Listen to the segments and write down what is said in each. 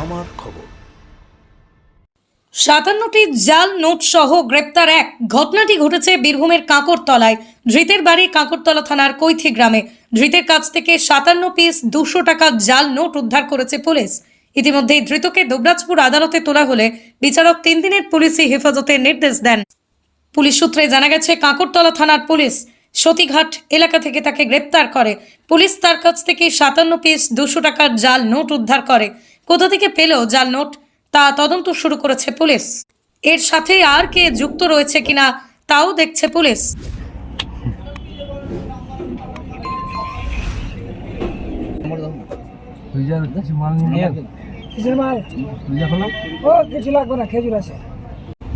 আমার খবর। সাতান্নটি জাল নোট সহ গ্রেপ্তার এক। ঘটনাটি ঘটেছে বীরভূমের কাঁকরতলায়। ধৃতের বাড়ি কাঁকরতলা থানার কৈথি গ্রামে। ধৃতের কাছ থেকে সাতান্ন পিস দুশো টাকা জাল নোট উদ্ধার করেছে পুলিশ। ইতিমধ্যেই ধৃতকে দুবরাজপুর আদালতে তোলা হলে বিচারক তিন দিনের পুলিশি হেফাজতের নির্দেশ দেন। পুলিশ সূত্রে জানা গেছে, কাঁকরতলা থানার পুলিশ সতীঘাট এলাকা থেকে তাকে গ্রেপ্তার করে। পুলিশ তার কাছ থেকে সাতান্ন পিস দুশো টাকার জাল নোট উদ্ধার করে। কোথা থেকে পেল জাল নোট? তা তদন্ত শুরু করেছে পুলিশ। এর সাথে আর কে যুক্ত রয়েছে কিনা তাও দেখছে পুলিশ।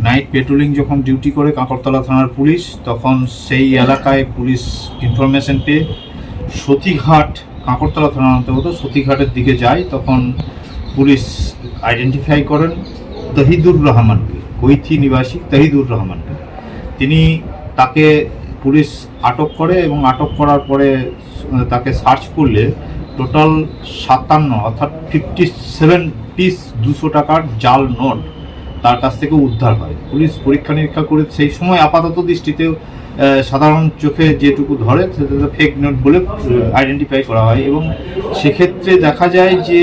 নাইট পেট্রোলিং যখন ডিউটি করে কাঁকরতলা থানার পুলিশ, তখন সেই এলাকায় পুলিশ ইনফরমেশন পেয়ে সতীঘাট কাঁকরতলা থানার অন্তর্গত সতীঘাটের দিকে যায়। তখন পুলিশ আইডেন্টিফাই করেন তহিদুর রহমানকে কৈথি নিবাসী তহিদুর রহমানকে তিনি তাকে পুলিশ আটক করে এবং আটক করার পরে তাকে সার্চ করলে টোটাল সাতান্ন অর্থাৎ ফিফটি সেভেন পিস দুশো টাকার জাল নোট তার কাছ থেকে উদ্ধার হয়। পুলিশ পরীক্ষা নিরীক্ষা করে সেই সময় আপাতত দৃষ্টিতে সাধারণ চোখে যেটুকু ধরে, সেটা ফেক নোট বলে আইডেন্টিফাই করা হয় এবং সেক্ষেত্রে দেখা যায় যে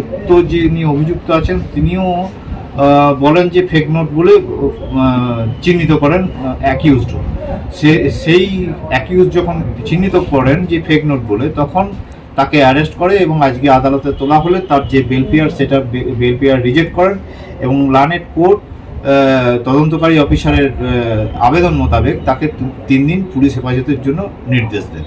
উক্ত যিনি অভিযুক্ত আছেন, তিনিও বলেন যে ফেক নোট বলে চিহ্নিত করেন অ্যাকিউজড সে, সেই অ্যাকিউজ যখন চিহ্নিত করেন যে ফেক নোট বলে, তখন তাকে অ্যারেস্ট করে এবং আজকে আদালতে তোলা হলে তার যে বেল পেয়ার সেটা বেল পেয়ার রিজেক্ট করেন এবং লানেট কোর্ট তদন্তকারী অফিসারের আবেদন মোতাবেক তাকে তিন দিন পুলিশ হেফাজতের জন্য নির্দেশ দেন।